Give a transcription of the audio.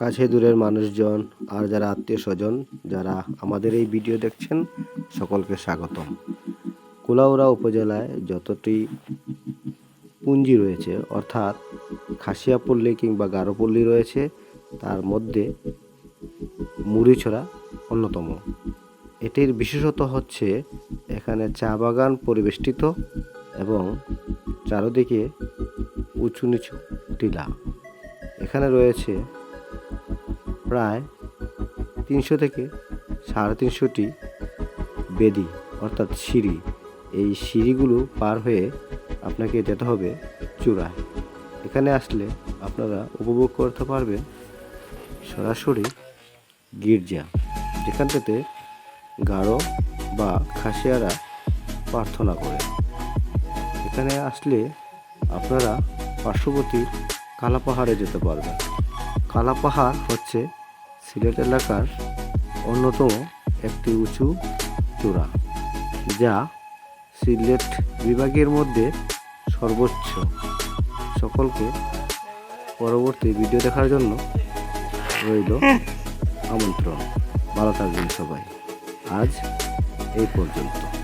কাছে দূরের মানুষজন আর যারা আত্মীয় স্বজন যারা আমাদের এই ভিডিও দেখছেন, সকলকে স্বাগতম। কুলাউড়া উপজেলায় যতটি পুঞ্জি রয়েছে, অর্থাৎ খাসিয়াপল্লী কিংবা গারোপল্লী রয়েছে, তার মধ্যে মুড়িছড়া অন্যতম। এটির বিশেষত হচ্ছে এখানে চা বাগান পরিবেষ্টিত এবং চারদিকে উঁচু নিচু টিলা। এখানে রয়েছে প্রায় তিনশো থেকে সাড়ে তিনশোটি বেদি, অর্থাৎ সিঁড়ি। এই সিঁড়িগুলো পার হয়ে আপনাকে যেতে হবে চূড়ায়। এখানে আসলে আপনারা উপভোগ করতে পারবেন সরাসরি গির্জা যেখানটাতে গাঢ় বা খাসিয়ারা প্রার্থনা করে। এখানে আসলে আপনারা পার্শ্ববর্তী কালাপাহাড়ে যেতে পারবেন। কালাপাহাড় হচ্ছে সিলেট এলাকার অন্যতম একটি উঁচু চূড়া যা সিলেট বিভাগের মধ্যে সর্বোচ্চ। সকলকে পরবর্তী ভিডিও দেখার জন্য রইল আমন্ত্রণ। ভালো থাকবেন সবাই। আজ এই পর্যন্ত।